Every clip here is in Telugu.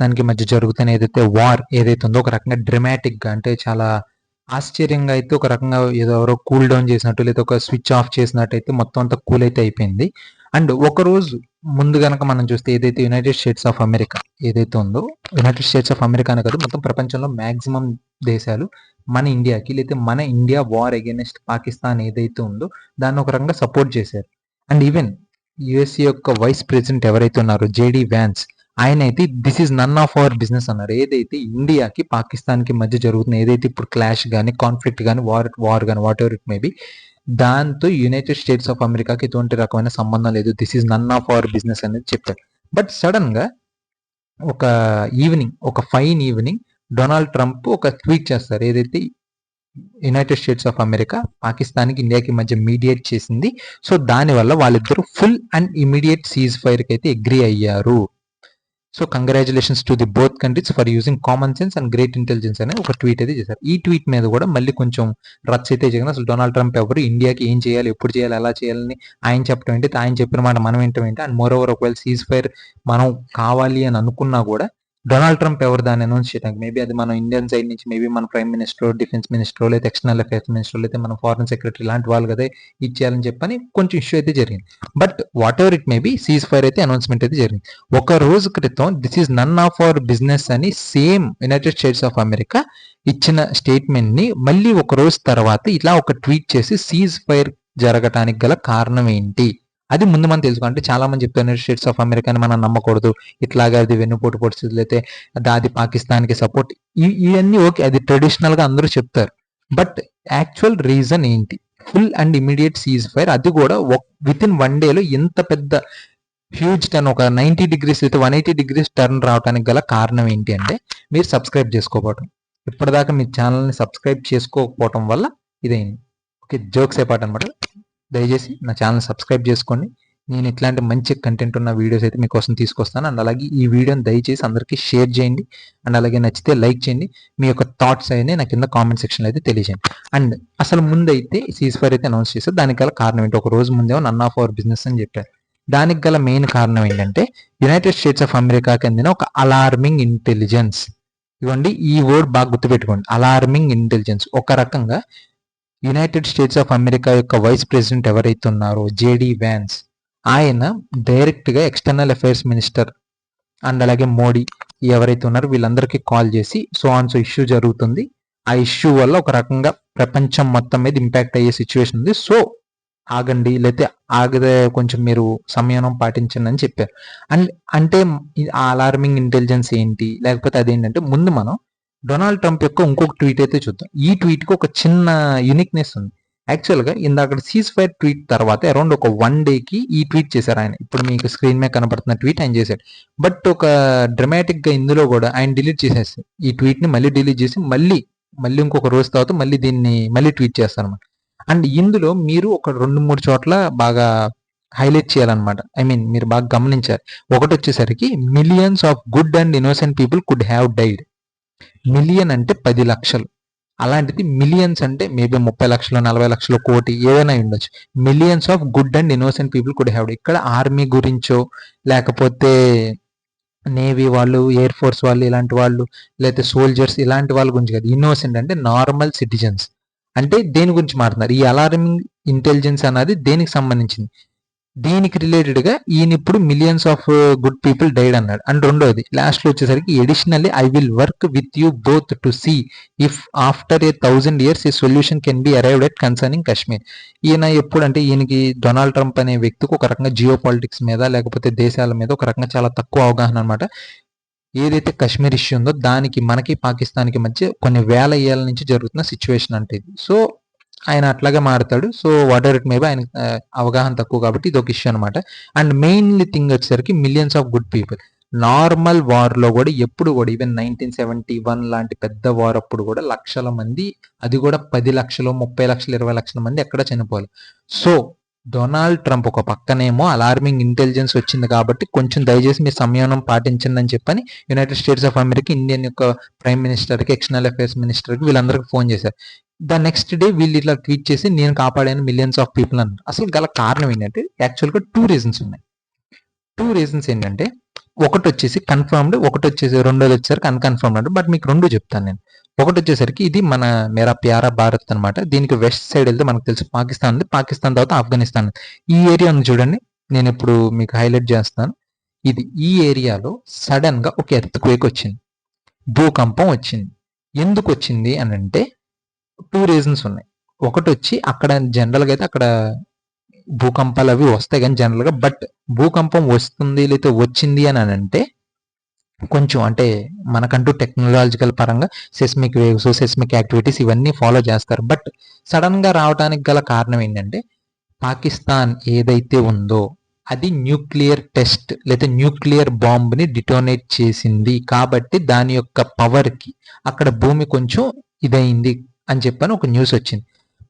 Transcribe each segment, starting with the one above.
దానికి మధ్య జరుగుతున్న ఏదైతే వార్ ఏదైతే ఉందో ఒక రకంగా డ్రమాటిక్గా అంటే చాలా ఆశ్చర్యంగా అయితే ఒక రకంగా ఏదో ఎవరో కూల్ డౌన్ చేసినట్టు లేదా ఒక స్విచ్ ఆఫ్ చేసినట్టు అయితే మొత్తం అంతా కూల్ అయితే అయిపోయింది. అండ్ ఒక రోజు ముందు గనక మనం చూస్తే ఏదైతే యునైటెడ్ స్టేట్స్ ఆఫ్ అమెరికా ఏదైతే ఉందో యునైటెడ్ స్టేట్స్ ఆఫ్ అమెరికా అనే కాదు మొత్తం ప్రపంచంలో మ్యాక్సిమం దేశాలు మన ఇండియాకి లేదా మన ఇండియా వార్ అగేనెస్ట్ పాకిస్తాన్ ఏదైతే ఉందో దాన్ని ఒక రకంగా సపోర్ట్ చేశారు. అండ్ ఈవెన్ యుఎస్ఏ యొక్క వైస్ ప్రెసిడెంట్ ఎవరైతే ఉన్నారో జేడీ వ్యాన్స్ ఆయన అయితే this is none of our business అన్నారు. ఏదైతే ఇండియాకి పాకిస్తాన్కి మధ్య జరుగుతున్న ఏదైతే ఇప్పుడు క్లాష్ కానీ కాన్ఫ్లిక్ట్ కానీ వార్ వార్ కానీ వాట్ ఎవర్ ఇట్ మేబీ దాంతో యునైటెడ్ స్టేట్స్ ఆఫ్ అమెరికాకి ఎటువంటి రకమైన సంబంధం లేదు. This is none of our business అనేది చెప్పారు. బట్ సడన్గా ఒక ఈవినింగ్ ఒక ఫైన్ ఈవినింగ్ డొనాల్డ్ ట్రంప్ ఒక ట్వీట్ చేస్తారు. ఏదైతే యునైటెడ్ స్టేట్స్ ఆఫ్ అమెరికా పాకిస్తాన్కి ఇండియాకి మధ్య మీడియేట్ చేసింది. సో దానివల్ల వాళ్ళిద్దరూ ఫుల్ అండ్ ఇమీడియట్ సీజ్ ఫైర్కి అయితే అగ్రి అయ్యారు. So congratulations to the both countries for using common sense and great intelligence అనే ఒక ట్వీట్ అయితే చేశారు. ఈ ట్వీట్ మీద కూడా మళ్ళీ కొంచెం రచ్చ అయితే జరిగింది. అసలు డొనాల్డ్ ట్రంప్ ఎవరు ఇండియాకి ఏం చేయాలి ఎప్పుడు చేయాలి ఎలా చేయాలని ఆయన చెప్పడం ఏంటి ఆయన చెప్పిన మాట మనం ఏంటం ఏంటి? అండ్ మోర్ ఓవర్ ఒకవేళ సీజ్ ఫైర్ మనం కావాలి అని అనుకున్నా కూడా డొనాల్డ్ ట్రంప్ ఎవరు దాన్ని అనౌన్స్ చేయడానికి? మేబీ అది మన ఇండియన్ సైడ్ నుంచి మేబీ మన ప్రైమ్ మినిస్టర్ డిఫెన్స్ మినిస్టర్ లేదా ఎక్స్టర్నల్ అఫేర్స్ మినిస్టర్ లేదా మన ఫారెన్ సెక్రటరీ లాంటి వాళ్ళు కదా ఇచ్చేయాలని చెప్పని కొంచెం ఇష్యూ అయితే జరిగింది. But whatever it maybe ceasefire అయితే అనౌన్స్మెంట్ అయితే జరిగింది. ఒక రోజు క్రితం this is none of our business అని same United States of America ఇచ్చిన స్టేట్మెంట్ని మళ్ళీ ఒక రోజు తర్వాత ఇట్లా ఒక ట్వీట్ చేసి సీజ్ ఫైర్ జరగటానికి గల కారణం ఏంటి? అది ముందు మనం తెలుసుకో అంటే చాలా మంది చెప్తారు యునైటెడ్ స్టేట్స్ ఆఫ్ అమెరికాని మనం నమ్మకూడదు. ఇట్లాగా అది వెన్నుపోటు పరిస్థితులు అయితే దాది పాకిస్తాన్కి సపోర్ట్ ఇవన్నీ ఓకే అది ట్రెడిషనల్గా అందరూ చెప్తారు. బట్ యాక్చువల్ రీజన్ ఏంటి? Full and immediate ceasefire అది కూడా విత్ ఇన్ వన్ డేలో ఎంత పెద్ద హ్యూజ్ టర్న్ ఒక నైంటీ డిగ్రీస్ అయితే వన్ ఎయిటీ డిగ్రీస్ టర్న్ రావడానికి గల కారణం ఏంటి అంటే మీరు సబ్స్క్రైబ్ చేసుకోకపోవటం. ఇప్పటిదాకా మీ ఛానల్ని సబ్స్క్రైబ్ చేసుకోకపోవటం వల్ల ఇదైంది. ఓకే జోక్స్ ఏ పాట అనమాట దయచేసి నా ఛానల్ సబ్స్క్రైబ్ చేసుకోండి. నేను ఇట్లాంటి మంచి కంటెంట్ ఉన్న వీడియోస్ అయితే మీకోసం తీసుకొస్తాను. అండ్ అలాగే ఈ వీడియోని దయచేసి అందరికీ షేర్ చేయండి. అండ్ అలాగే నచ్చితే లైక్ చేయండి. మీ యొక్క థాట్స్ అయినా నా కింద కామెంట్ సెక్షన్లో అయితే తెలియజేయండి. అండ్ అసలు ముందైతే సీజ్ ఫైర్ అయితే అనౌన్స్ చేస్తారు దానికి గల కారణం ఏంటి? ఒక రోజు ముందేమో నన్ ఆఫ్ అవర్ బిజినెస్ అని చెప్పారు. దానికి గల మెయిన్ కారణం ఏంటంటే యునైటెడ్ స్టేట్స్ ఆఫ్ అమెరికాకి అందిన ఒక అలార్మింగ్ ఇంటెలిజెన్స్ ఇవ్వండి ఈ వర్డ్ బాగా గుర్తుపెట్టుకోండి. అలార్మింగ్ ఇంటెలిజెన్స్ ఒక రకంగా యునైటెడ్ స్టేట్స్ ఆఫ్ అమెరికా యొక్క వైస్ ప్రెసిడెంట్ ఎవరైతే ఉన్నారో జేడి వ్యాన్స్ ఆయన డైరెక్ట్గా ఎక్స్టర్నల్ అఫైర్స్ మినిస్టర్ అండ్ అలాగే మోడీ ఎవరైతే ఉన్నారో వీళ్ళందరికీ కాల్ చేసి సో ఆన్ సో ఇష్యూ జరుగుతుంది. ఆ ఇష్యూ వల్ల ఒక రకంగా ప్రపంచం మొత్తం మీద ఇంపాక్ట్ అయ్యే సిచ్యువేషన్ ఉంది. సో ఆగండి లేకపోతే ఆగదే కొంచెం మీరు సంయమనం పాటించండి అని చెప్పారు. అండ్ అంటే ఆ అలార్మింగ్ ఇంటెలిజెన్స్ ఏంటి? లేకపోతే అదేంటంటే ముందు మనం డొనాల్డ్ ట్రంప్ యొక్క ఇంకొక ట్వీట్ అయితే చూద్దాం. ఈ ట్వీట్కి ఒక చిన్న యూనిక్నెస్ ఉంది. యాక్చువల్గా ఇందాక సీజ్ ఫైర్ ట్వీట్ తర్వాత అరౌండ్ ఒక వన్ డేకి ఈ ట్వీట్ చేశారు ఆయన. ఇప్పుడు మీకు స్క్రీన్ మీద కనబడుతున్న ట్వీట్ ఆయన చేశాడు. బట్ ఒక డ్రమాటిక్గా ఇందులో కూడా ఆయన డిలీట్ చేసేస్తారు ఈ ట్వీట్ని మళ్ళీ డిలీట్ చేసి మళ్ళీ మళ్ళీ ఇంకొక రోజు తర్వాత మళ్ళీ దీన్ని మళ్ళీ ట్వీట్ చేస్తారు అనమాట అండ్ ఇందులో మీరు ఒక రెండు మూడు చోట్ల బాగా హైలైట్ చేయాలన్నమాట. ఐ మీన్ మీరు బాగా గమనించారు ఒకటి వచ్చేసరికి millions of good and innocent people could have died million అంటే పది లక్షలు. అలాంటిది మిలియన్స్ అంటే మేబీ ముప్పై లక్షలు నలభై లక్షలు కోటి ఏదైనా ఉండొచ్చు. Millions of good and innocent people could have ఇక్కడ ఆర్మీ గురించో లేకపోతే నేవీ వాళ్ళు ఎయిర్ ఫోర్స్ వాళ్ళు ఇలాంటి వాళ్ళు లేకపోతే సోల్జర్స్ ఇలాంటి వాళ్ళ గురించి కాదు. ఇన్నోసెంట్ అంటే నార్మల్ సిటిజన్స్. అంటే దేని గురించి మాట్లాడుతున్నారు? ఈ అలార్మింగ్ ఇంటెలిజెన్స్ అనేది దేనికి సంబంధించింది? దీనికి రిలేటెడ్గా uh, ఈయన ఇప్పుడు millions of good people died అన్నాడు. అండ్ రెండోది లాస్ట్లో వచ్చేసరికి additionally I will work with you both to see if after a thousand years ఈ solution can be arrived at concerning Kashmir ఈయన ఎప్పుడు అంటే ఈయనకి డొనాల్డ్ ట్రంప్ అనే వ్యక్తికి ఒక రకంగా జియో పాలిటిక్స్ మీద లేకపోతే దేశాల మీద ఒక రకంగా చాలా తక్కువ అవగాహన అనమాట ఏదైతే కశ్మీర్ ఇష్యూ ఉందో దానికి మనకి పాకిస్తాన్కి మధ్య కొన్ని వేల ఏళ్ళ నుంచి జరుగుతున్న సిచ్యువేషన్ అంటే ఇది. సో ఆయన అట్లాగే మారుతాడు. So whatever it maybe ఆయన అవగాహన తక్కువ కాబట్టి ఇది ఒక ఇష్యూ అనమాట అండ్ మెయిన్లీ థింగ్ వచ్చేసరికి millions of good people normal వార్లో కూడా ఎప్పుడు కూడా ఈవెన్ నైన్టీన్ సెవెంటీ వన్ లాంటి పెద్ద వార్ అప్పుడు కూడా లక్షల మంది అది కూడా పది లక్షలు ముప్పై లక్షలు ఇరవై లక్షల మంది ఎక్కడ చనిపోవాలి సో డొనాల్డ్ ట్రంప్ ఒక పక్కనేమో అలార్మింగ్ ఇంటెలిజెన్స్ వచ్చింది కాబట్టి కొంచెం దయచేసి మీ సంయమనం పాటించండి అని చెప్పని United States of America Indian యొక్క ప్రైమ్ మినిస్టర్కి ఎక్స్టర్నల్ అఫేర్స్ మినిస్టర్కి వీళ్ళందరికీ ఫోన్ చేశారు. ద నెక్స్ట్ డే వీళ్ళు ఇట్లా ట్వీట్ చేసి నేను కాపాడాను మిలియన్స్ ఆఫ్ పీపుల్ అన్నారు. అసలు గల కారణం ఏంటంటే యాక్చువల్గా టూ రీజన్స్ ఉన్నాయి. టూ రీజన్స్ ఏంటంటే ఒకటి వచ్చేసి కన్ఫర్మ్డ్ ఒకటి వచ్చేసి రెండోది వచ్చేసరికి అన్కన్ఫర్మ్డ్ బట్ మీకు రెండు చెప్తాను నేను. ఒకటి వచ్చేసరికి ఇది మన మేరా ప్యారా భారత్ అన్నమాట. దీనికి వెస్ట్ సైడ్ వెళ్తే మనకు తెలుసు పాకిస్తాన్ ఉంది. పాకిస్తాన్ తర్వాత ఆఫ్ఘనిస్తాన్ ఈ ఏరియా ఉంది చూడండి. నేను ఇప్పుడు మీకు హైలైట్ చేస్తాను. ఇది ఈ ఏరియాలో సడన్గా ఒక ఎర్త్ క్వేక్ వచ్చింది. భూకంపం వచ్చింది. ఎందుకు వచ్చింది అని అంటే టూ రీజన్స్ ఉన్నాయి. ఒకటి వచ్చి అక్కడ జనరల్గా అయితే అక్కడ భూకంపాలు అవి వస్తాయి కానీ జనరల్గా బట్ భూకంపం వస్తుంది లేకపోతే వచ్చింది అని అంటే కొంచెం అంటే మనకంటూ టెక్నాలజికల్ పరంగా సెస్మిక్ వేవ్స్ సెస్మిక్ యాక్టివిటీస్ ఇవన్నీ ఫాలో చేస్తారు. బట్ సడన్గా రావడానికి గల కారణం ఏంటంటే పాకిస్తాన్ ఏదైతే ఉందో అది న్యూక్లియర్ టెస్ట్ లేదా న్యూక్లియర్ బాంబుని డిటోనేట్ చేసింది. కాబట్టి దాని యొక్క పవర్కి అక్కడ భూమి కొంచెం ఇదైంది. అని చెప్పని ఒక న్యూస్ వచ్చింది.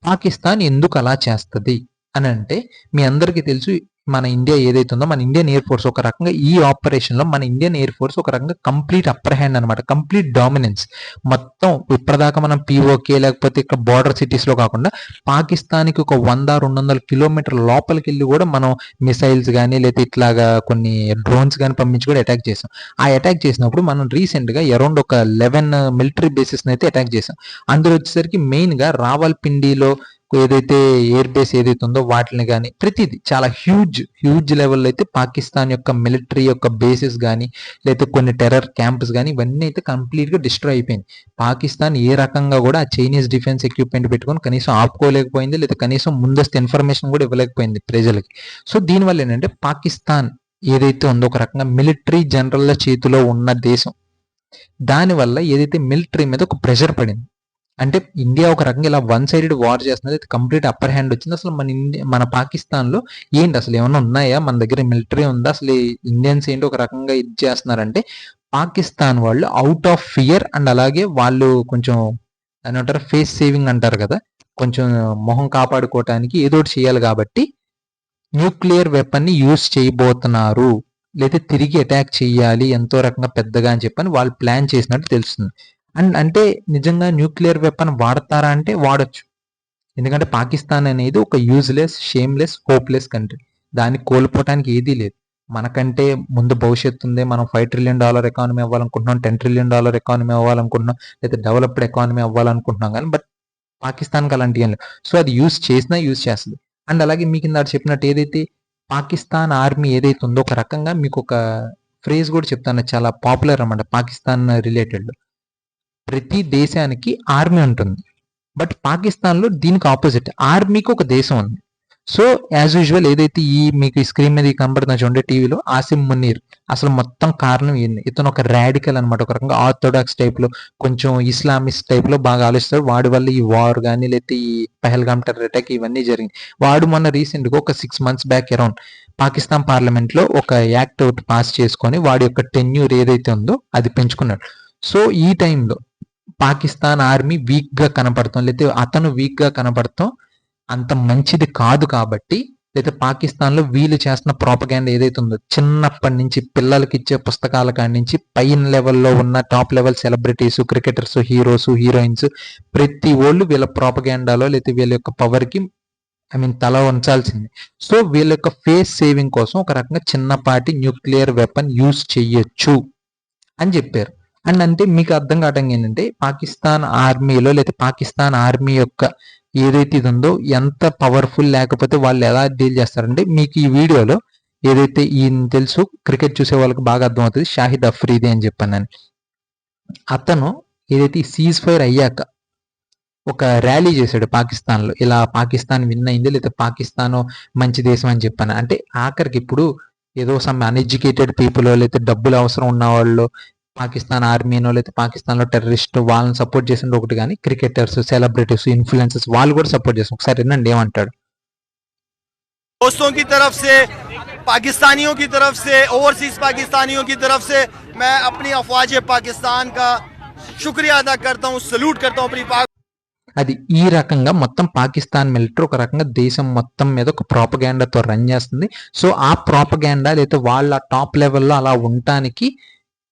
పాకిస్తాన్ ఎందుకు అలా చేస్తుంది? అని అంటే మీ అందరికీ తెలుసు మన ఇండియా ఏదైతే ఉందో మన ఇండియన్ ఎయిర్ ఫోర్స్ ఒక రకంగా ఈ ఆపరేషన్లో మన ఇండియన్ ఎయిర్ ఫోర్స్ ఒక రకంగా కంప్లీట్ అప్పర్ హ్యాండ్ అనమాట కంప్లీట్ డామినెన్స్ మొత్తం ఇప్పటిదాకా మనం పీఓకే లేకపోతే ఇక్కడ బార్డర్ సిటీస్లో కాకుండా పాకిస్తాన్కి ఒక వంద రెండు వందల కిలోమీటర్ లోపలికి వెళ్ళి కూడా మనం మిసైల్స్ కానీ లేదా ఇట్లాగా కొన్ని డ్రోన్స్ కానీ పంపించి కూడా అటాక్ చేసాం. ఆ అటాక్ చేసినప్పుడు మనం రీసెంట్గా అరౌండ్ ఒక లెవెన్ మిలిటరీ బేసిస్ని అయితే అటాక్ చేసాం. అందులో వచ్చేసరికి మెయిన్గా రావల్పిండిలో ఏదైతే ఎయిర్ బేస్ ఏదైతే ఉందో వాటిని కానీ ప్రతిదీ చాలా హ్యూజ్ హ్యూజ్ లెవెల్లో అయితే పాకిస్తాన్ యొక్క మిలిటరీ యొక్క బేసెస్ కానీ లేకపోతే కొన్ని టెర్రర్ క్యాంప్స్ కానీ ఇవన్నీ అయితే కంప్లీట్గా డిస్ట్రాయ్ అయిపోయింది. పాకిస్తాన్ ఏ రకంగా కూడా ఆ చైనీస్ డిఫెన్స్ ఎక్విప్మెంట్ పెట్టుకొని కనీసం ఆపుకోలేకపోయింది లేదా కనీసం ముందస్తు ఇన్ఫర్మేషన్ కూడా ఇవ్వలేకపోయింది ప్రజలకి. సో దీనివల్ల ఏంటంటే పాకిస్తాన్ ఏదైతే ఉందో ఒక రకంగా మిలిటరీ జనరల్ చేతిలో ఉన్న దేశం దానివల్ల ఏదైతే మిలిటరీ మీద ఒక ప్రెషర్ పడింది అంటే ఇండియా ఒక రకంగా ఇలా వన్ సైడెడ్ వార్ చేస్తున్నది కంప్లీట్ అప్పర్ హ్యాండ్ వచ్చింది. అసలు మన ఇండియా మన పాకిస్తాన్లో ఏంటి? అసలు ఏమైనా ఉన్నాయా? మన దగ్గర మిలిటరీ ఉందా? అసలు ఇండియన్స్ ఏంటి ఒక రకంగా ఇది చేస్తున్నారంటే పాకిస్తాన్ వాళ్ళు అవుట్ ఆఫ్ ఫియర్ అండ్ అలాగే వాళ్ళు కొంచెం దాని అంటారు ఫేస్ సేవింగ్ అంటారు కదా? కొంచెం మొహం కాపాడుకోవటానికి ఏదో ఒకటి చేయాలి కాబట్టి న్యూక్లియర్ వెపన్ని యూజ్ చేయబోతున్నారు. లేదా తిరిగి అటాక్ చేయాలి ఎంతో రకంగా పెద్దగా అని చెప్పని వాళ్ళు ప్లాన్ చేసినట్టు తెలుస్తుంది. అండ్ అంటే నిజంగా న్యూక్లియర్ వెపన్ వాడతారా అంటే వాడొచ్చు. ఎందుకంటే పాకిస్తాన్ అనేది ఒక యూజ్లెస్ షేమ్లెస్ హోప్లెస్ కంట్రీ దాన్ని కోల్పోవటానికి ఏదీ లేదు. మనకంటే ముందు భవిష్యత్తు ఉంది మనం ఫైవ్ ట్రిలియన్ డాలర్ ఎకానమీ అవ్వాలనుకుంటున్నాం టెన్ ట్రిలియన్ డాలర్ ఎకానమీ అవ్వాలనుకుంటున్నాం లేదా డెవలప్డ్ ఎకానమీ అవ్వాలనుకుంటున్నాం కానీ బట్ పాకిస్తాన్కి అలాంటి ఏం లేదు. సో అది యూజ్ చేసినా యూజ్ చేస్తుంది. అండ్ అలాగే మీకు ఇందాక చెప్పినట్టు ఏదైతే పాకిస్తాన్ ఆర్మీ ఏదైతే ఉందో ఒక రకంగా మీకు ఒక ఫ్రేజ్ కూడా చెప్తాను చాలా పాపులర్ అన్నమాట పాకిస్తాన్ రిలేటెడ్ ప్రతి దేశానికి ఆర్మీ ఉంటుంది. బట్ పాకిస్తాన్లో దీనికి ఆపోజిట్ ఆర్మీకి ఒక దేశం ఉంది. సో యాజ్ యూజువల్ ఏదైతే ఈ మీకు ఈ స్క్రీన్ మీద కనబడుతున్న చూడండి టీవీలో ఆసిమ్ మునీర్ అసలు మొత్తం కారణం ఏంది? ఇతను ఒక రాడికల్ అనమాట ఒక రకంగా ఆర్థోడాక్స్ టైప్లో కొంచెం ఇస్లామిస్ట్ టైప్లో బాగా ఆలోచిస్తాడు వాడి వల్ల ఈ వార్ కానీ లేకపోతే ఈ పెహల్గామ్ టెర్రర్ అటాక్ ఇవన్నీ జరిగింది వాడు మొన్న రీసెంట్గా ఒక six months back around Pakistan పార్లమెంట్లో ఒక యాక్ట్ ఒకటి పాస్ చేసుకొని వాడి యొక్క టెన్యూర్ ఏదైతే ఉందో అది పెంచుకున్నాడు. సో ఈ టైంలో పాకిస్తాన్ ఆర్మీ వీక్గా కనపడతాం లేకపోతే అతను వీక్గా కనపడతాం అంత మంచిది కాదు కాబట్టి లేదా పాకిస్తాన్లో వీళ్ళు చేస్తున్న ప్రాపగాండ్ ఏదైతే ఉందో చిన్నప్పటి నుంచి పిల్లలకి ఇచ్చే పుస్తకాల కాడి నుంచి పైన లెవెల్లో ఉన్న top level celebrities cricketers heroes heroines ప్రతి వాళ్ళు వీళ్ళ ప్రాపగాండాలో లేదా వీళ్ళ యొక్క పవర్కి ఐ మీన్ తల ఉంచాల్సింది సో వీళ్ళ యొక్క ఫేస్ సేవింగ్ కోసం ఒక రకంగా చిన్నపాటి న్యూక్లియర్ వెపన్ యూజ్ చెయ్యొచ్చు అని చెప్పారు. అండ్ అంటే మీకు అర్థం కావడం ఏంటంటే పాకిస్తాన్ ఆర్మీలో లేదా పాకిస్తాన్ ఆర్మీ యొక్క ఏదైతే ఇది ఉందో ఎంత పవర్ఫుల్ లేకపోతే వాళ్ళు ఎలా డీల్ చేస్తారంటే మీకు ఈ వీడియోలో ఏదైతే ఈయన తెలుసు క్రికెట్ చూసే వాళ్ళకి బాగా అర్థమవుతుంది షాహిద్ అఫ్రీది అని చెప్పాను అతను ఏదైతే సీజ్ ఫైర్ అయ్యాక ఒక ర్యాలీ చేశాడు పాకిస్తాన్లో. ఇలా పాకిస్తాన్ విన్ అయింది లేదా పాకిస్తాన్ మంచి దేశం అని చెప్పాను అంటే ఆఖరికి ఇప్పుడు ఏదో సమ్ అన్ఎడ్యుకేటెడ్ పీపుల్ లేదా డబ్బులు అవసరం ఉన్న వాళ్ళు పాకిస్తాన్ ఆర్మీనో లేదా పాకిస్తాన్ లో టెర్రరిస్ట్ వాళ్ళని సపోర్ట్ చేసిన ఒకటి కానీ క్రికెటర్స్ సెలబ్రిటీస్ ఇన్ఫ్లుయెన్సెస్ వాళ్ళు కూడా సపోర్ట్ చేస్తారు ఒకసారి వినండి ఏమంటాడు दोस्तों की तरफ से पाकिस्तानियों की तरफ से ओवरसीज पाकिस्तानियों की तरफ से मैं अपनी अफवाज पाकिस्तान का शुक्रिया अदा करता हूँ सल्यूट करता हूँ अपनी पाक అది ఈ రకంగా మొత్తం పాకిస్తాన్ మిలిటరీ ఒక రకంగా దేశం మొత్తం మీద ఒక ప్రాపగాండాతో రన్ చేస్తుంది సో ఆ ప్రాపగాండా లేదా వాళ్ళ టాప్ లెవెల్లో అలా ఉండటానికి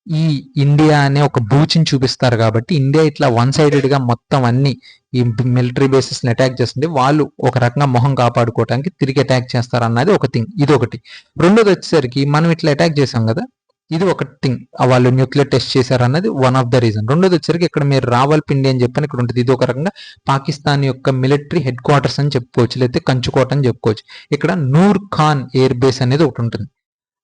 ఈ ఇండియా అనే ఒక బూచిని చూపిస్తారు కాబట్టి ఇండియా ఇట్లా వన్ సైడెడ్గా మొత్తం అన్ని ఈ మిలిటరీ బేసెస్ని అటాక్ చేస్తుంది. వాళ్ళు ఒక రకంగా మొహం కాపాడుకోవడానికి తిరిగి అటాక్ చేస్తారు అన్నది ఒక థింగ్ ఇది ఒకటి. రెండోది వచ్చేసరికి మనం ఇట్లా అటాక్ చేసాం కదా ఇది ఒక థింగ్ వాళ్ళు న్యూక్లియర్ టెస్ట్ చేశారు అన్నది వన్ ఆఫ్ ద రీజన్ రెండోది వచ్చరికి ఇక్కడ మీరు రావల్పిండి అని చెప్పని ఇక్కడ ఉంటుంది. ఇది ఒక రకంగా పాకిస్తాన్ యొక్క మిలిటరీ హెడ్ క్వార్టర్స్ అని చెప్పుకోవచ్చు లేకపోతే కంచుకోట అని చెప్పుకోవచ్చు. ఇక్కడ నూర్ ఖాన్ ఎయిర్ బేస్ అనేది ఒకటి ఉంటుంది.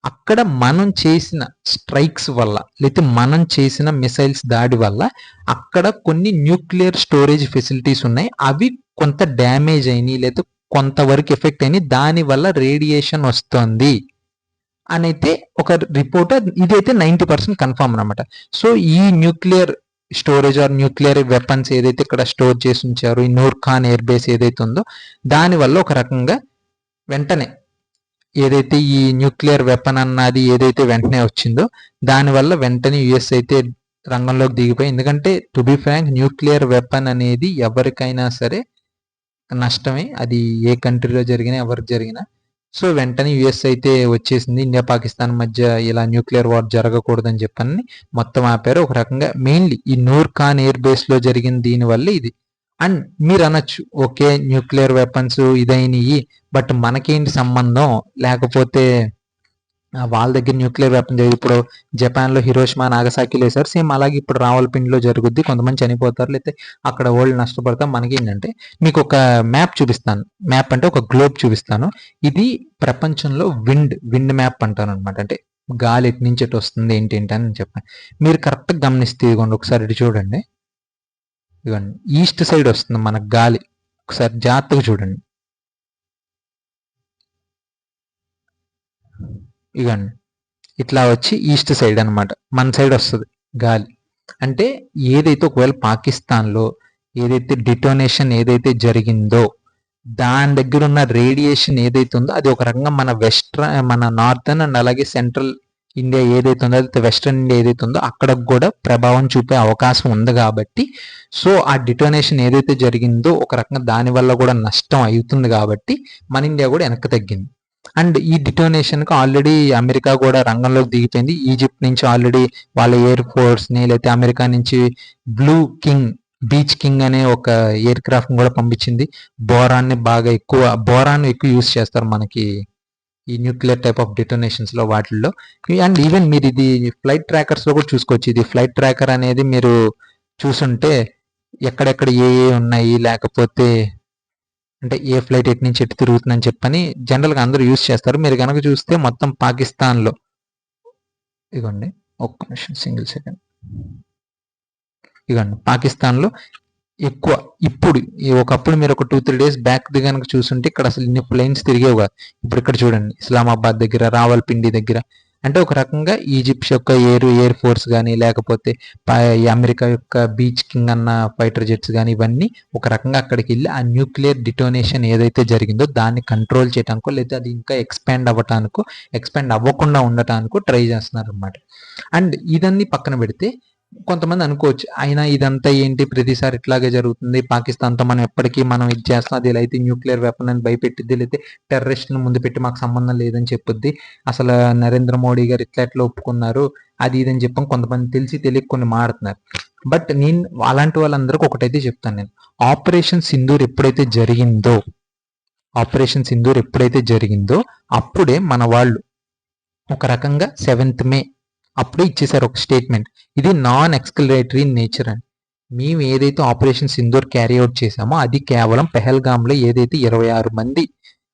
అక్కడ మనం చేసిన స్ట్రైక్స్ వల్ల లేకపోతే మనం చేసిన మిసైల్స్ దాడి వల్ల అక్కడ కొన్ని న్యూక్లియర్ స్టోరేజ్ ఫెసిలిటీస్ ఉన్నాయి. అవి కొంత డ్యామేజ్ అయినాయి లేదా కొంతవరకు ఎఫెక్ట్ అయినాయి. దాని వల్ల రేడియేషన్ వస్తుంది అని అయితే ఒక రిపోర్ట్ ఇదైతే నైంటీ పర్సెంట్ కన్ఫర్మ్ అనమాట సో ఈ nuclear storage or nuclear weapons ఏదైతే ఇక్కడ స్టోర్ చేసి ఉంచారు ఈ నూర్ఖాన్ ఎయిర్ బేస్ ఏదైతే ఉందో దానివల్ల ఒక రకంగా వెంటనే ఏదైతే ఈ న్యూక్లియర్ వెపన్ అన్నది ఏదైతే వెంటనే వచ్చిందో దానివల్ల వెంటనే యుఎస్ అయితే రంగంలోకి దిగిపోయి ఎందుకంటే to be frank nuclear weapon అనేది ఎవరికైనా సరే నష్టమే. అది ఏ కంట్రీలో జరిగినా ఎవరికి జరిగినా. సో వెంటనే యుఎస్ అయితే వచ్చేసింది. ఇండియా పాకిస్తాన్ మధ్య ఇలా న్యూక్లియర్ వార్ జరగకూడదని చెప్పని మొత్తం ఆపారు. ఒక రకంగా మెయిన్లీ ఈ నూర్ ఖాన్ ఎయిర్ బేస్లో జరిగిన దీని వల్ల ఇది. అండ్ మీరు అనొచ్చు ఓకే న్యూక్లియర్ వెపన్స్ ఇదైనవి బట్ మనకేంటి సంబంధం? లేకపోతే వాళ్ళ దగ్గర న్యూక్లియర్ వెపన్ ఇప్పుడు జపాన్లో హిరోషిమా నాగసాకిలో సేమ్ అలాగే ఇప్పుడు రావల్పిండిలో జరుగుద్ది కొంతమంది చనిపోతారు లేకపోతే అక్కడ ఓల్డ్ నష్టపడతాం మనకి ఏంటంటే మీకు ఒక మ్యాప్ చూపిస్తాను. మ్యాప్ అంటే ఒక గ్లోబ్ చూపిస్తాను. ఇది ప్రపంచంలో విండ్ విండ్ మ్యాప్ అంటాను అనమాట అంటే గాలి ఎటు నుంచి ఎటు వస్తుంది ఏంటి ఏంటి అని చెప్పాను మీరు కరెక్ట్గా గమనిస్తే ఇదిగోండి ఒకసారి ఇటు చూడండి. ఇదిగోండి ఈస్ట్ సైడ్ వస్తుంది మన గాలి. ఒకసారి జాగ్రత్తగా చూడండి. ఇగండి ఇట్లా వచ్చి ఈస్ట్ సైడ్ అన్నమాట. మన సైడ్ వస్తుంది గాలి. అంటే ఏదైతే ఒకవేళ పాకిస్తాన్లో ఏదైతే డిటోనేషన్ ఏదైతే జరిగిందో దాని దగ్గర ఉన్న రేడియేషన్ ఏదైతే ఉందో అది ఒక రకంగా మన వెస్ట్రన్ మన నార్థన్ అండ్ అలాగే సెంట్రల్ ఇండియా ఏదైతే ఉందో అది వెస్ట్రన్ ఇండియా ఏదైతే ఉందో అక్కడ కూడా ప్రభావం చూపే అవకాశం ఉంది కాబట్టి సో ఆ డిటోనేషన్ ఏదైతే జరిగిందో ఒక రకంగా దాని వల్ల కూడా నష్టం అవుతుంది కాబట్టి మన ఇండియా కూడా వెనక్కి తగ్గింది. అండ్ ఈ డిటోనేషన్కి ఆల్రెడీ అమెరికా కూడా రంగంలోకి దిగిపోయింది. ఈజిప్ట్ నుంచి ఆల్రెడీ వాళ్ళ ఎయిర్ ఫోర్స్ని లేకపోతే అమెరికా నుంచి బ్లూ కింగ్ బీచ్ కింగ్ అనే ఒక ఎయిర్ క్రాఫ్ట్ కూడా పంపించింది. బోరాన్ని బాగా ఎక్కువ బోరాన్ ఎక్కువ యూస్ చేస్తారు మనకి ఈ న్యూక్లియర్ టైప్ ఆఫ్ డిటోనేషన్స్లో వాటిల్లో. అండ్ ఈవెన్ మీరు ఇది ఫ్లైట్ ట్రాకర్స్లో కూడా చూసుకోవచ్చు. ఇది ఫ్లైట్ ట్రాకర్ అనేది మీరు చూసుంటే ఎక్కడెక్కడ ఏ ఏ ఉన్నాయి లేకపోతే అంటే ఏ ఫ్లైట్ ఎటు నుంచి ఎటు తిరుగుతుందని చెప్పని జనరల్గా అందరూ యూస్ చేస్తారు. మీరు కనుక చూస్తే మొత్తం పాకిస్తాన్లో. ఇదిగోండి ఇగోండి ఒక్క నిమిషం సింగిల్ సెకండ్ ఇగోండి పాకిస్తాన్లో ఎక్కువ. ఇప్పుడు ఒకప్పుడు మీరు ఒక టూ త్రీ డేస్ బ్యాక్ కనుక చూసుంటే ఇక్కడ అసలు ఇన్ని ప్లేన్స్ తిరిగేవి కాదు. ఇప్పుడు ఇక్కడ చూడండి ఇస్లామాబాద్ దగ్గర రావల్పిండి దగ్గర. అంటే ఒక రకంగా ఈజిప్ట్ యొక్క ఎయిర్ ఎయిర్ ఫోర్స్ కానీ లేకపోతే అమెరికా యొక్క బీచ్ కింగ్ అన్న ఫైటర్ జెట్స్ కానీ ఇవన్నీ ఒక రకంగా అక్కడికి వెళ్ళి ఆ న్యూక్లియర్ డిటోనేషన్ ఏదైతే జరిగిందో దాన్ని కంట్రోల్ చేయడానికో లేదా అది ఇంకా ఎక్స్పాండ్ అవ్వటానికో ఎక్స్పాండ్ అవ్వకుండా ఉండటానికో ట్రై చేస్తున్నారు అనమాట అండ్ ఇదన్నీ పక్కన పెడితే కొంతమంది అనుకోవచ్చు అయినా ఇదంతా ఏంటి? ప్రతిసారి ఇట్లాగే జరుగుతుంది. పాకిస్తాన్తో మనం ఎప్పటికీ మనం ఇది చేస్తాం. అది అయితే న్యూక్లియర్ వెపన్ అని భయపెట్టిద్ది లేకపోతే టెర్రరిస్ట్ని ముందు పెట్టి మాకు సంబంధం లేదని చెప్పుద్ది. అసలు నరేంద్ర మోడీ గారు ఇట్లా ఎట్లా ఒప్పుకున్నారు? అది ఇదని చెప్పం కొంతమంది తెలిసి తెలియక కొన్ని మాడుతున్నారు బట్ నేను అలాంటి వాళ్ళందరికీ ఒకటైతే చెప్తాను నేను. ఆపరేషన్ సింధూర్ ఎప్పుడైతే జరిగిందో ఆపరేషన్ సింధూర్ ఎప్పుడైతే జరిగిందో అప్పుడే మన వాళ్ళు ఒక రకంగా సెవెంత్ మే అప్పుడే ఇచ్చేసారు ఒక స్టేట్మెంట్ ఇది నాన్ ఎక్స్కలరేటరీ నేచర్ అని. మేము ఏదైతే ఆపరేషన్ సింధూర్ క్యారీ అవుట్ చేసామో అది కేవలం పెహల్గామ్లో ఏదైతే ఇరవై ఆరు మంది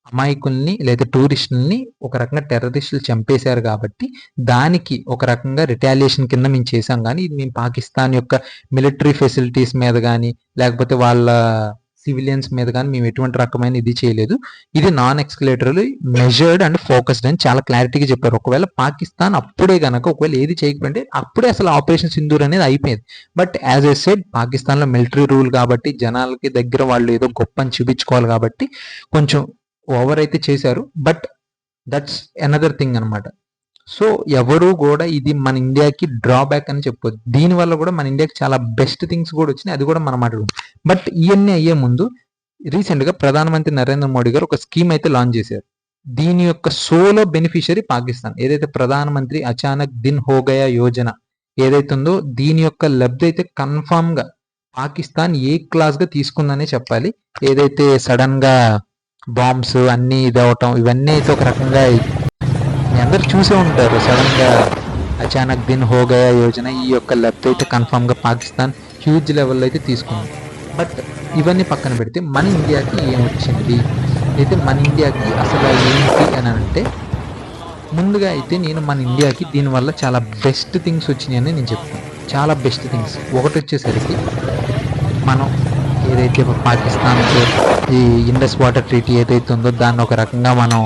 అమాయకుల్ని లేదా టూరిస్టుల్ని ఒక రకంగా టెర్రరిస్టులు చంపేశారు కాబట్టి దానికి ఒక రకంగా రిటాలియేషన్ కింద మేము చేసాం కానీ ఇది మేము పాకిస్తాన్ యొక్క మిలిటరీ ఫెసిలిటీస్ మీద కానీ లేకపోతే వాళ్ళ సివిలియన్స్ మీద కానీ మేము ఎటువంటి రకమైన ఇది చేయలేదు. ఇది non escalatory measured and focused అని చాలా క్లారిటీగా చెప్పారు. ఒకవేళ పాకిస్తాన్ అప్పుడే కనుక ఒకవేళ ఏది చేయకపోతే అప్పుడే అసలు ఆపరేషన్ సింధూర్ అనేది అయిపోయింది. బట్ యాజ్ ఎ సెడ్ పాకిస్తాన్లో మిలిటరీ రూల్ కాబట్టి జనాలకి దగ్గర వాళ్ళు ఏదో గొప్ప అని చూపించుకోవాలి కాబట్టి కొంచెం ఓవర్ అయితే చేశారు. బట్ దట్స్ అనదర్ థింగ్ అనమాట సో ఎవరు కూడా ఇది మన ఇండియాకి డ్రాబ్యాక్ అని చెప్పొచ్చు దీని వల్ల కూడా మన ఇండియాకి చాలా బెస్ట్ థింగ్స్ కూడా వచ్చినాయి. అది కూడా మనం మాట్లాడుకుంటాం బట్ ఇవన్నీ అయ్యే ముందు రీసెంట్గా ప్రధానమంత్రి నరేంద్ర మోడీ గారు ఒక స్కీమ్ అయితే లాంచ్ చేశారు. దీని యొక్క సోలో బెనిఫిషరీ పాకిస్తాన్. ఏదైతే ప్రధానమంత్రి అచానక్ దిన్ హోగయా యోజన ఏదైతే ఉందో దీని యొక్క లబ్ధి అయితే కన్ఫామ్గా పాకిస్తాన్ ఏ క్లాస్గా తీసుకుందనే చెప్పాలి. ఏదైతే సడన్గా బాంబ్స్ అన్ని ఇది అవటం ఇవన్నీ అయితే ఒక రకంగా మీ అందరు చూసే ఉంటారు. సడన్గా అచానక్ దిన్ హోగయా యోజన ఈ యొక్క లెఫ్ట్ అయితే కన్ఫామ్గా పాకిస్తాన్ హ్యూజ్ లెవెల్లో అయితే తీసుకుంది. బట్ ఇవన్నీ పక్కన పెడితే మన ఇండియాకి ఏం వచ్చింది? అయితే మన ఇండియాకి అసలు ఏంటి అని అంటే ముందుగా అయితే నేను మన ఇండియాకి దీనివల్ల చాలా బెస్ట్ థింగ్స్ వచ్చినాయని నేను చెప్తాను చాలా బెస్ట్ థింగ్స్ ఒకటి వచ్చేసరికి మనం ఏదైతే పాకిస్తాన్తో ఈ ఇండస్ వాటర్ ట్రీటీ ఏదైతే ఉందో దాన్ని ఒక రకంగా మనం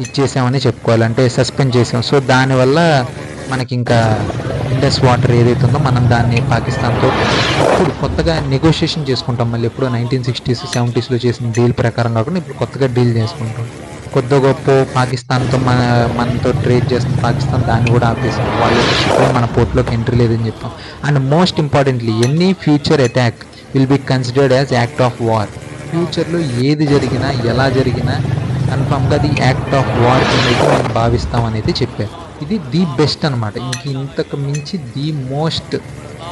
ఇచ్చేసామని చెప్పుకోవాలి అంటే సస్పెండ్ చేసాం. సో దానివల్ల మనకి ఇంకా ఇండస్ వాటర్ ఏదైతే ఉందో మనం దాన్ని పాకిస్తాన్తో ఇప్పుడు కొత్తగా నెగోషియేషన్ చేసుకుంటాం. మళ్ళీ ఎప్పుడో నైన్టీన్ సిక్స్టీస్ సెవెంటీస్లో చేసిన డీల్ ప్రకారం కాకుండా ఇప్పుడు కొత్తగా డీల్ చేసుకుంటాం. కొద్ది గొప్ప పాకిస్తాన్తో మన మనతో ట్రేడ్ చేస్తున్న పాకిస్తాన్ దాన్ని కూడా ఆపేసాం వాళ్ళు మన పోర్ట్లోకి ఎంట్రీ లేదని చెప్పాం. And most importantly any future attack will be considered as act of war ఫ్యూచర్లో ఏది జరిగినా ఎలా జరిగినా కన్ఫామ్గా అది యాక్ట్ ఆఫ్ వార్ అనేది మనం మేము భావిస్తామని అయితే చెప్పారు. ఇది ది బెస్ట్ అనమాట ఇంక ఇంతకు మించి ది మోస్ట్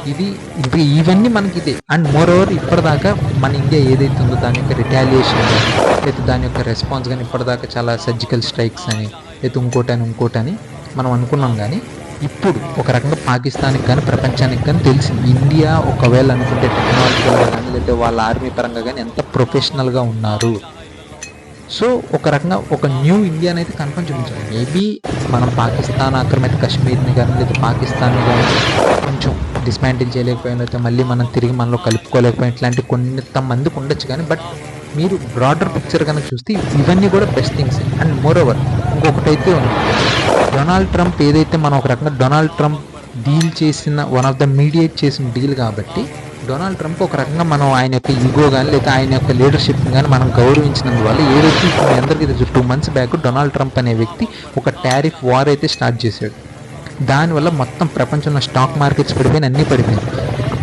ఇది ఇప్పుడు ఇవన్నీ మనకి ఇదే. అండ్ మోర్ ఓవర్ ఇప్పటిదాకా మన ఇండియా ఏదైతే ఉందో దాని యొక్క రిటాలియేషన్ కానీ లేదా దాని యొక్క రెస్పాన్స్ కానీ ఇప్పటిదాకా చాలా సర్జికల్ స్ట్రైక్స్ అని లేదా ఇంకోటని అని మనం అనుకున్నాం కానీ ఇప్పుడు ఒక రకంగా పాకిస్తాన్కి కానీ ప్రపంచానికి కానీ తెలిసింది ఇండియా ఒకవేళ అనుకుంటే టెక్నాలజీగా కానీ లేదా వాళ్ళ ఆర్మీ పరంగా కానీ ఎంత ప్రొఫెషనల్గా ఉన్నారు సో ఒక రకంగా ఒక న్యూ ఇండియాని అయితే కన్ఫర్మ్ చూపించాలి. మేబీ మనం పాకిస్తాన్ ఆక్రమిత కాశ్మీర్ని కానీ లేదా పాకిస్తాన్ని కానీ కొంచెం డిస్మాంటిల్ చేయలేకపోయిన అయితే మళ్ళీ మనం తిరిగి మనలో కలుపుకోలేకపోయిన ఇట్లాంటి కొంత మందికి ఉండొచ్చు కానీ బట్ మీరు బ్రాడర్ పిక్చర్ కనుక చూస్తే ఇవన్నీ కూడా best things and moreover ఇంకొకటైతే ఉంది. డొనాల్డ్ ట్రంప్ ఏదైతే మనం ఒక రకంగా డొనాల్డ్ ట్రంప్ డీల్ చేసిన వన్ ఆఫ్ ద మీడియేట్ చేసిన డీల్ కాబట్టి డొనాల్డ్ ట్రంప్ ఒక రకంగా మనం ఆయన యొక్క ఈగో కానీ లేదా ఆయన యొక్క లీడర్షిప్ కానీ మనం గౌరవించినందువల్ల ఏదైతే ఇప్పుడు అందరికీ తెలుసు two months back Donald Trump అనే వ్యక్తి ఒక టారిఫ్ వార్ అయితే స్టార్ట్ చేశాడు. దానివల్ల మొత్తం ప్రపంచంలో స్టాక్ మార్కెట్స్ పడిపోయిన అన్నీ పడిపోయింది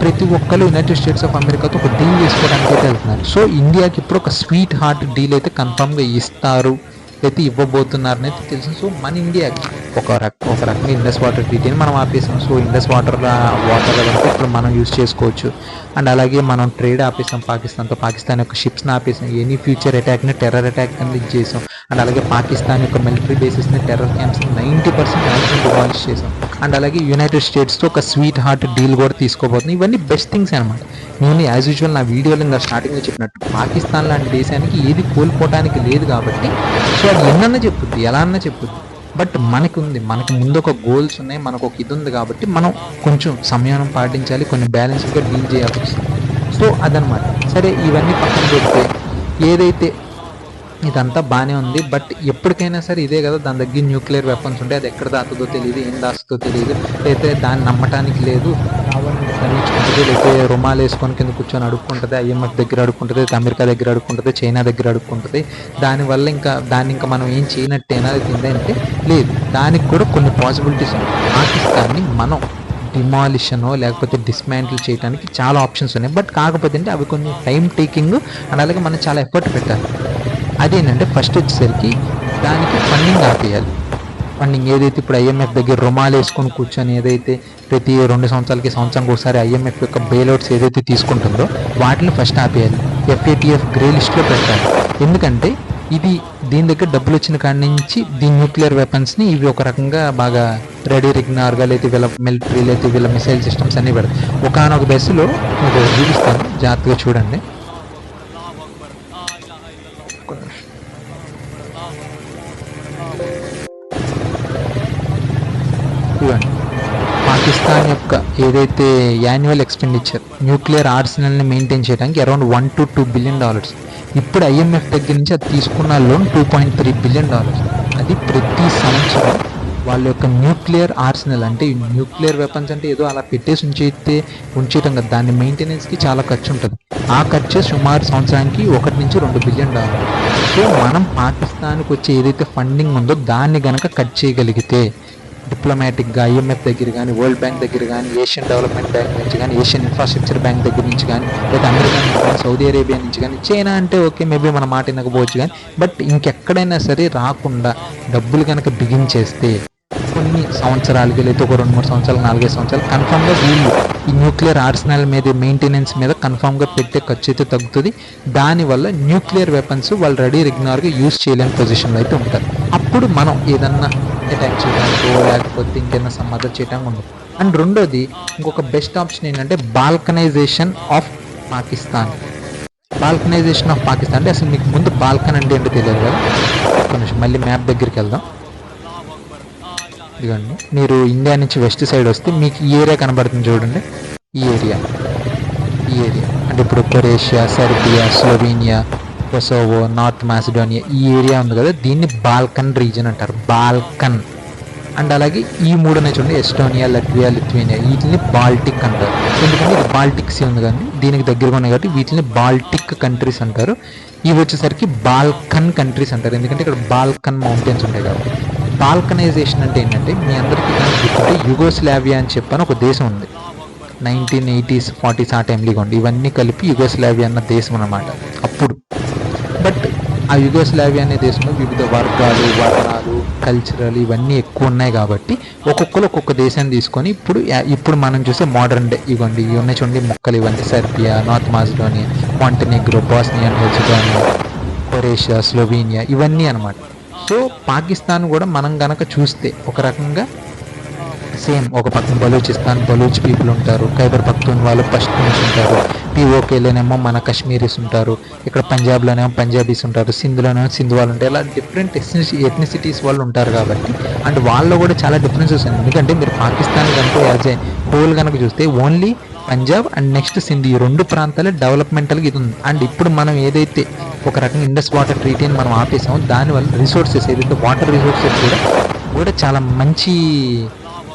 ప్రతి ఒక్కరు యునైటెడ్ స్టేట్స్ ఆఫ్ అమెరికాతో ఒక డీల్ చేసుకోవడానికి అయితే వెళ్తున్నారు. సో ఇండియాకి ఇప్పుడు ఒక స్వీట్ హార్ట్ డీల్ అయితే కన్ఫామ్గా ఇస్తారు అయితే ఇవ్వబోతున్నారని అయితే తెలుసు. సో మన ఇండియాకి ఒక రక ఒక రకంగా ఇండస్ వాటర్ ట్రీటీని మనం ఆపేసాం. సో ఇండస్ వాటర్ వాటర్ కనుక ఇప్పుడు మనం యూజ్ చేసుకోవచ్చు. అండ్ అలాగే మనం ట్రేడ్ ఆపేసాం పాకిస్తాన్తో. పాకిస్తాన్ యొక్క షిప్స్ని ఆపేసాం. ఎనీ ఫ్యూచర్ అటాక్ని టెర్రర్ అటాక్ కింద ఇది చేసాం. అండ్ అలాగే పాకిస్తాన్ యొక్క మిలిటరీ బేసిస్ని టెర్రర్ క్యాంప్స్ని నైంటీ పర్సెంట్ మ్యాక్సిమం డిమాలిష్ చేసాం. అండ్ అలాగే యునైటెడ్ స్టేట్స్తో ఒక స్వీట్ హార్ట్ డీల్ కూడా తీసుకోబోతుంది ఇవన్నీ బెస్ట్ థింగ్స్ అనమాట నేను యాజ్ యూజువల్ నా వీడియోలో ఇంకా స్టార్టింగ్లో చెప్పినట్టు పాకిస్తాన్ లాంటి దేశానికి ఏది కోల్పోవడానికి లేదు కాబట్టి. సో అది ఎన్నన్నా చెప్పుద్ది ఎలా అన్నా చెప్పుద్ది. బట్ మనకు ఉంది మనకు ముందు ఒక గోల్స్ ఉన్నాయి మనకు ఒక ఇది ఉంది కాబట్టి మనం కొంచెం సంయమనం పాటించాలి కొన్ని బ్యాలెన్స్గా డీల్ చేయాల్సి సో అదనమాట. సరే ఇవన్నీ పక్కన పెడితే ఏదైతే ఇదంతా బాగానే ఉంది బట్ ఎప్పటికైనా సరే ఇదే కదా దాని దగ్గర న్యూక్లియర్ వెపన్స్ ఉంటే అది ఎక్కడ దాస్తుందో తెలియదు ఏం దాస్తుందో తెలియదు అయితే దాన్ని నమ్మటానికి లేదు. అయితే రుమాలు వేసుకొని కింద కూర్చొని అడుక్కుంటుంది ఐఎంఎఫ్ దగ్గర అడుక్కుంటుంది అమెరికా దగ్గర అడుక్కుంటుంది చైనా దగ్గర అడుక్కుంటుంది. దానివల్ల ఇంకా దాన్ని ఇంకా మనం ఏం చేయనట్టేనా ఏంటంటే లేదు. దానికి కూడా కొన్ని పాసిబిలిటీస్ ఉన్నాయి. పాకిస్తాన్ని మనం డిమాలిషనో లేకపోతే డిస్మాంటిల్ చేయడానికి చాలా ఆప్షన్స్ ఉన్నాయి. బట్ కాకపోతే అంటే అవి కొంచెం టైం టేకింగ్ అండ్ అలాగే మనం చాలా ఎఫర్ట్ పెట్టాలి. అదేంటంటే ఫస్ట్ వచ్చేసరికి దానికి ఫండింగ్ ఆపేయాలి. ఫండింగ్ ఏదైతే ఇప్పుడు ఐఎంఎఫ్ దగ్గర రుమాలు వేసుకొని కూర్చొని ఏదైతే ప్రతి రెండు సంవత్సరాలకి సంవత్సరానికి ఒకసారి ఐఎంఎఫ్ యొక్క బెయిల్అవుట్స్ ఏదైతే తీసుకుంటుందో వాటిని ఫస్ట్ ఆపేయాలి. ఎఫ్ఏటిఎఫ్ గ్రే లిస్ట్లో పెట్టాలి. ఎందుకంటే ఇది దీని దగ్గర డబ్బులు వచ్చిన కాడి నుంచి దీని న్యూక్లియర్ వెపన్స్ని ఇవి ఒక రకంగా బాగా రెడీ రిగ్నార్గా అయితే వీళ్ళ మిలిటరీలు అయితే వీళ్ళ మిసైల్ సిస్టమ్స్ అన్నీ పెడతాయి. ఒకనొక దశలో మీకు చూపిస్తాను జాగ్రత్తగా చూడండి. ఇవ్వండి పాకిస్తాన్ యొక్క ఏదైతే యాన్యువల్ ఎక్స్పెండిచర్ న్యూక్లియర్ ఆర్సనల్ని మెయింటైన్ చేయడానికి around one to two billion dollars. ఇప్పుడు ఐఎంఎఫ్ దగ్గర నుంచి అది తీసుకున్న loan two point three billion dollars. అది ప్రతి సంవత్సరం వాళ్ళ యొక్క న్యూక్లియర్ ఆర్సనల్ అంటే న్యూక్లియర్ వెపన్స్ అంటే ఏదో అలా పెట్టేసి ఉంచైతే ఉంచేయటం కదా. దాని మెయింటెనెన్స్కి చాలా ఖర్చు ఉంటుంది. ఆ ఖర్చు సుమారు సంవత్సరానికి ఒకటి నుంచి రెండు బిలియన్ డాలర్ సో మనం పాకిస్తాన్కి వచ్చే ఏదైతే ఫండింగ్ ఉందో దాన్ని కనుక కట్ చేయగలిగితే డిప్లొమాటిక్గా ఐఎంఎఫ్ దగ్గర కానీ వరల్డ్ బ్యాంక్ దగ్గర కానీ ఏషియన్ డెవలప్మెంట్ బ్యాంక్ నుంచి కానీ ఏషియన్ ఇన్ఫ్రాస్ట్రక్చర్ బ్యాంక్ దగ్గర నుంచి కానీ లేదా అమెరికా నుంచి కానీ సౌదీ అరేబియా నుంచి కానీ చైనా అంటే ఓకే మేబీ మన మాట వినకపోవచ్చు కానీ బట్ ఇంకెక్కడైనా సరే రాకుండా డబ్బులు కనుక బిగించేస్తే కొన్ని సంవత్సరాలకి లేదా ఒక రెండు మూడు సంవత్సరాలు నాలుగైదు సంవత్సరాలు కన్ఫామ్గా వీళ్ళు ఈ న్యూక్లియర్ ఆర్సనల్ మీద మెయింటెనెన్స్ మీద కన్ఫామ్గా పెట్టే ఖర్చు అయితే తగ్గుతుంది. దానివల్ల న్యూక్లియర్ వెపన్స్ వాళ్ళు రెడీ రెగ్యులర్గా యూజ్ చేయలేని పొజిషన్లో అయితే ఉంటారు. అప్పుడు మనం ఏదన్నా అటాక్ చేయడానికో లేకపోతే ఇంకేమైనా సమ్ అదర్ చేయడానికి ఉండదు. అండ్ రెండోది ఇంకొక బెస్ట్ ఆప్షన్ ఏంటంటే balkanization of Pakistan balkanization of Pakistan అంటే అసలు మీకు ముందు బాల్కన్ అంటే ఏంటో తెలియదు కదా? ఒక నిమిషం మళ్ళీ మ్యాప్ దగ్గరికి వెళ్దాం. ఇదిగోండి మీరు ఇండియా నుంచి వెస్ట్ సైడ్ వస్తే మీకు ఈ ఏరియా కనబడుతుంది చూడండి. ఈ ఏరియా ఈ ఏరియా అంటే ఇప్పుడు Croatia Serbia Slovenia Kosovo North Macedonia ఈ ఏరియా ఉంది కదా దీన్ని బాల్కన్ రీజన్ అంటారు. బాల్కన్ అండ్ అలాగే ఈ మూడునే చూడండి ఎస్టోనియా లట్వియా లిథ్వేనియా వీటిని బాల్టిక్ అంటారు. ఎందుకంటే ఇది బాల్టిక్ సీ ఉంది కానీ దీనికి దగ్గరగా ఉన్నాయి కాబట్టి వీటిని బాల్టిక్ కంట్రీస్ అంటారు. ఇవి వచ్చేసరికి బాల్కన్ కంట్రీస్ అంటారు. ఎందుకంటే ఇక్కడ బాల్కన్ మౌంటైన్స్ ఉంటాయి కాబట్టి. బాల్కనైజేషన్ అంటే ఏంటంటే మీ అందరికీ యుగోస్లావియా అని చెప్పని ఒక దేశం ఉంది. నైన్టీన్ ఎయిటీస్ ఫార్టీస్ ఆ టైంలో ఇవ్వండి. ఇవన్నీ కలిపి యుగోస్లావియా అన్న దేశం అన్నమాట. అప్పుడు. బట్ ఆ యుగోస్లావియా అనే దేశంలో వివిధ వర్గాలు వర్ణాలు కల్చరల్ ఇవన్నీ ఎక్కువ ఉన్నాయి కాబట్టి ఒక్కొక్కరు ఒక్కొక్క దేశాన్ని తీసుకొని ఇప్పుడు ఇప్పుడు మనం చూసే మోడర్న్ డే ఇవ్వండి ఇవి ఉన్నాయి చూడండి మొక్కలు ఇవన్నీ Serbia North మాజ్లోని Montenegro Bosnia Herzegovina Croatia Slovenia ఇవన్నీ అనమాట సో పాకిస్తాన్ కూడా మనం గనక చూస్తే ఒక రకంగా సేమ్ ఒక పక్కన బలూచిస్తాన్ బలూచ్ పీపుల్ ఉంటారు. ఖైబర్ పఖ్తూన్ వాళ్ళు పష్తూన్స్ ఉంటారు. పిఓకేలోనేమో మన కశ్మీరీస్ ఉంటారు. ఇక్కడ పంజాబ్లోనేమో పంజాబీస్ ఉంటారు. సింధులోనేమో సింధు వాళ్ళు ఉంటారు. ఇలా డిఫరెంట్ ఎథ్నిసిటీస్ వాళ్ళు ఉంటారు కాబట్టి. అండ్ వాళ్ళలో కూడా చాలా డిఫరెన్సెస్ ఉన్నాయి. ఎందుకంటే మీరు పాకిస్తాన్ కనుక యాజ్ ఏ హోల్ కనుక చూస్తే only Punjab and next Sindh ఈ రెండు ప్రాంతాలే డెవలప్మెంటల్గా ఇది ఉంది. అండ్ ఇప్పుడు మనం ఏదైతే ఒక రకంగా ఇండస్ వాటర్ ట్రీటీని మనం ఆపేసామో దానివల్ల రిసోర్సెస్ ఏదైతే వాటర్ రిసోర్సెస్ కూడా కూడా చాలా మంచి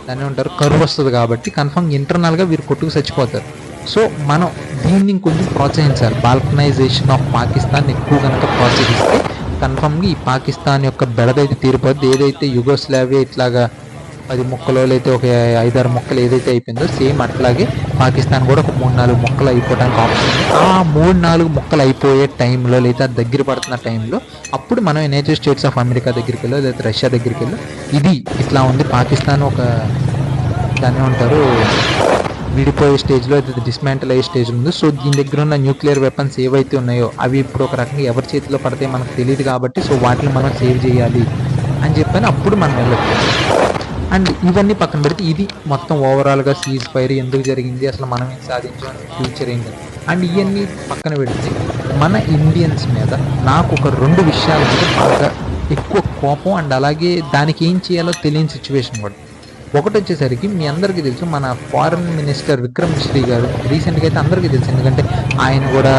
దాన్ని ఉంటారు కరువు వస్తుంది కాబట్టి కన్ఫర్మ్ ఇంటర్నల్గా వీరు కొట్టుకు చచ్చిపోతారు. సో మనం దీన్ని కొంచెం ప్రోత్సహించాలి. బాల్కనైజేషన్ ఆఫ్ పాకిస్తాన్ ఎక్కువ కనుక ప్రోత్సహిస్తే కన్ఫర్మ్గా ఈ పాకిస్తాన్ యొక్క బెడదైతే తీరిపోద్ది. ఏదైతే యుగోస్లావియా ఇట్లాగా పది మొక్కలు లేకపోతే ఒక ఐదారు మొక్కలు ఏదైతే అయిపోయిందో సేమ్ అట్లాగే పాకిస్తాన్ కూడా ఒక మూడు నాలుగు మొక్కలు అయిపోవడానికి ఆప్షన్ ఆ మూడు నాలుగు మొక్కలు అయిపోయే టైంలో లేదా దగ్గర పడుతున్న టైంలో అప్పుడు మనం యునైటెడ్ స్టేట్స్ ఆఫ్ అమెరికా దగ్గరికి వెళ్ళో లేదా రష్యా దగ్గరికి వెళ్ళో. ఇది ఇట్లా ఉంది. పాకిస్తాన్ ఒక దాన్ని ఉంటారు విడిపోయే స్టేజ్లో అయితే డిస్మాంటల్ అయ్యే స్టేజ్ ఉంది. సో దీని దగ్గర ఉన్న న్యూక్లియర్ వెపన్స్ ఏవైతే ఉన్నాయో అవి ఇప్పుడు ఒక రకంగా ఎవరి చేతిలో పడితే మనకు తెలియదు కాబట్టి సో వాటిని మనం సేవ్ చేయాలి అని చెప్పని అప్పుడు మనం వెళ్ళచ్చు. అండ్ ఇవన్నీ పక్కన పెడితే ఇది మొత్తం ఓవరాల్గా సీజ్ ఫైర్ ఎందుకు జరిగింది అసలు మనం ఏం సాధించాం ఫ్యూచర్ ఏంటి? అండ్ ఇవన్నీ పక్కన పెడితే మన ఇండియన్స్ మీద నాకు ఒక రెండు విషయాలు బాగా ఎక్కువ కోపం అండ్ అలాగే దానికి ఏం చేయాలో తెలియని సిచ్యువేషన్ కూడా. ఒకటి వచ్చేసరికి మీ అందరికీ తెలుసు మన ఫారెన్ మినిస్టర్ విక్రమ్ మిశ్రీ గారు రీసెంట్గా అయితే అందరికీ తెలుసు. ఎందుకంటే ఆయన కూడా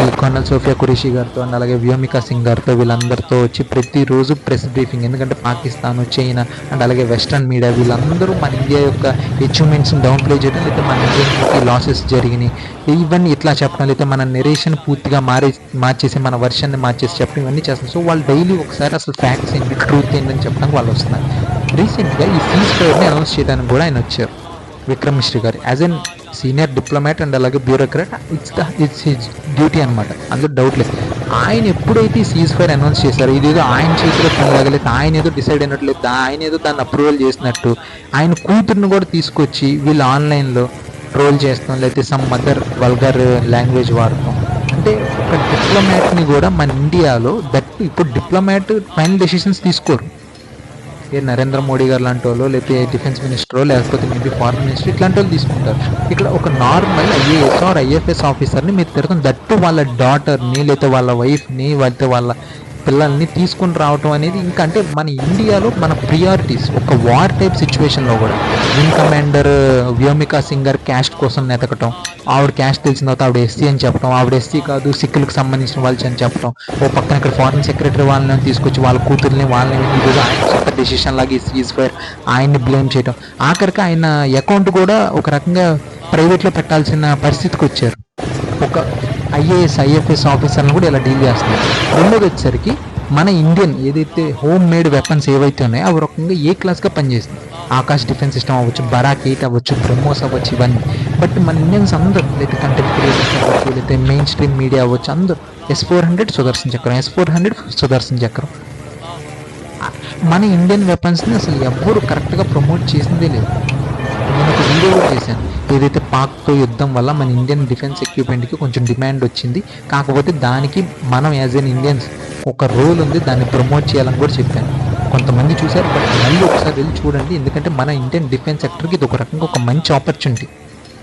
ఈ కొన్నల్ సోఫియా కురేషి గారితో అండ్ అలాగే వ్యోమికా సింగ్ గారితో వీళ్ళందరితో వచ్చి ప్రతిరోజు ప్రెస్ బ్రీఫింగ్ ఎందుకంటే పాకిస్తాన్ చైనా అండ్ అలాగే వెస్ట్రన్ మీడియా వీళ్ళందరూ మన ఇండియా యొక్క అచీవ్మెంట్స్ని డౌన్ ప్లే చేయడం అయితే మన ఇండియన్కి లాసెస్ జరిగినాయి. ఇవన్నీ ఇట్లా చెప్పడం అయితే మన నెరేషన్ పూర్తిగా మారే మార్చేసి మన వర్షన్ని మార్చేసి చెప్పడం ఇవన్నీ చేస్తాం సో వాళ్ళు డైలీ ఒకసారి అసలు ఫ్యాక్ట్స్ ఏంటి ట్రూత్ ఏంటని చెప్పడానికి వాళ్ళు వస్తున్నారు. రీసెంట్గా ఈ సీజ్ ఫైర్ని అనౌన్స్ చేయడానికి కూడా ఆయన వచ్చారు. Vikram Misri garu. As an senior diplomat and అలాగే bureaucrat it's the it's his duty అనమాట అందులో డౌట్ లేదు. ఆయన ఎప్పుడైతే సీజ్ ఫైర్ అనౌన్స్ చేశారో ఇదేదో ఆయన చేతిలో పని లాగలేదు ఆయన ఏదో డిసైడ్ అయినట్లేదు ఆయన ఏదో దాన్ని అప్రూవల్ చేసినట్టు ఆయన కూతుర్ని కూడా తీసుకొచ్చి వీళ్ళు ఆన్లైన్లో ట్రోల్ చేస్తాం లేకపోతే సమ్ మదర్ వల్గర్ లాంగ్వేజ్ వాడతాం. అంటే ఒక డిప్లొమాట్ని కూడా మన ఇండియాలో దట్ ఇప్పుడు డిప్లొమాట్ ఫైనల్ డెసిషన్స్ తీసుకోరు. ఏ నరేంద్ర మోడీ గారు లాంటి వాళ్ళు లేకపోతే డిఫెన్స్ మినిస్టరో లేకపోతే మేబీ ఫారెన్ మినిస్టర్ ఇట్లాంటి వాళ్ళు తీసుకుంటారు. ఇక్కడ ఒక నార్మల్ ఐఏఎస్ ఆర్ ఐఎఫ్ఎస్ ఆఫీసర్ని మీరు తిరగడం దట్టు వాళ్ళ డాటర్ని లేకపోతే వాళ్ళ వైఫ్ని లేకపోతే వాళ్ళ పిల్లల్ని తీసుకుని రావటం అనేది ఇంకా అంటే మన ఇండియాలో మన ప్రియారిటీస్ ఒక వార్ టైప్ సిచ్యువేషన్లో కూడా. Wing commander Vyomika singer caste కోసం నెతకటం ఆవిడ క్యాస్ట్ తెలిసిన తర్వాత ఆవిడ ఎస్సీ అని చెప్పడం ఆవిడ ఎస్సీ కాదు సిక్కులకు సంబంధించిన వాళ్ళు అని చెప్పడం ఓ పక్కన ఇక్కడ ఫారెన్ సెక్రటరీ వాళ్ళని తీసుకొచ్చి వాళ్ళ కూతుర్ని వాళ్ళని ఈరోజు ఆయన సొంత డెసిషన్ లాగా ఈ సీజ్ ఫైర్ ఆయన్ని బ్లేమ్ చేయడం ఆఖరికి ఆయన అకౌంట్ కూడా ఒక రకంగా ప్రైవేట్లో పెట్టాల్సిన పరిస్థితికి వచ్చారు. ఒక ఐఏఎస్ ఐఎఫ్ఎస్ ఆఫీసర్లను కూడా ఇలా డీల్ చేస్తున్నారు. రెండోది వచ్చేసరికి మన ఇండియన్ ఏదైతే హోమ్ మేడ్ వెపన్స్ ఏవైతే ఉన్నాయో అవి రకంగా ఏ క్లాస్గా పనిచేస్తుంది? ఆకాశ్ డిఫెన్స్ సిస్టమ్ అవ్వచ్చు బరాక్ ఎయిట్ అవ్వచ్చు బ్రహ్మోస్ అవ్వచ్చు ఇవన్నీ. బట్ మన ఇండియన్స్ అందరూ లేదా కంటెంట్ క్రియేటర్స్ అవ్వచ్చు లేదా మెయిన్ స్ట్రీమ్ మీడియా అవ్వచ్చు అందరూ ఎస్ ఫోర్ హండ్రెడ్ సుదర్శన్ చక్రం ఎస్ ఫోర్ హండ్రెడ్ సుదర్శన్ చక్రం మన ఇండియన్ వెపన్స్ని అసలు ఎవ్వరు కరెక్ట్గా ప్రమోట్ చేసిందే లేదు. నేను కూడా చేశాను. ఏదైతే పాక్తో యుద్ధం వల్ల మన ఇండియన్ డిఫెన్స్ ఎక్విప్మెంట్కి కొంచెం డిమాండ్ వచ్చింది కాకపోతే దానికి మనం యాజ్ ఎన్ ఇండియన్స్ ఒక రోల్ ఉంది దాన్ని ప్రమోట్ చేయాలని కూడా చెప్పాను. కొంతమంది చూశారు బట్ మళ్ళీ ఒకసారి వెళ్ళి చూడండి. ఎందుకంటే మన ఇండియన్ డిఫెన్స్ సెక్టర్కి ఇది ఒక రకంగా ఒక మంచి ఆపర్చునిటీ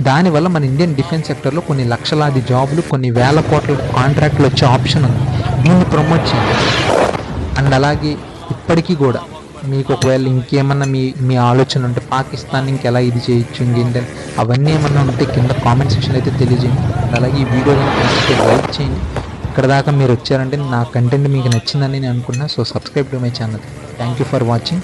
దానివల్ల మన ఇండియన్ డిఫెన్స్ సెక్టర్లో కొన్ని లక్షలాది జాబులు కొన్ని వేల కోట్ల కాంట్రాక్ట్లు వచ్చే ఆప్షన్ ఉంది. దీన్ని ప్రమోట్ చేయాలి. అండ్ అలాగే ఇప్పటికీ కూడా మీకు ఒకవేళ ఇంకేమన్నా మీ మీ ఆలోచన ఉంటే పాకిస్తాన్ ఇంకెలా ఇది చేయొచ్చు ఇంకేంటి అవన్నీ ఏమన్నా ఉంటే కింద కామెంట్ సెక్షన్ అయితే తెలియజేయండి. అలాగే ఈ వీడియో కనుక లైక్ చేయండి. ఇక్కడ దాకా మీరు వచ్చారంటే నా కంటెంట్ మీకు నచ్చిందని నేను అనుకున్నా so subscribe to my channel thank you for watching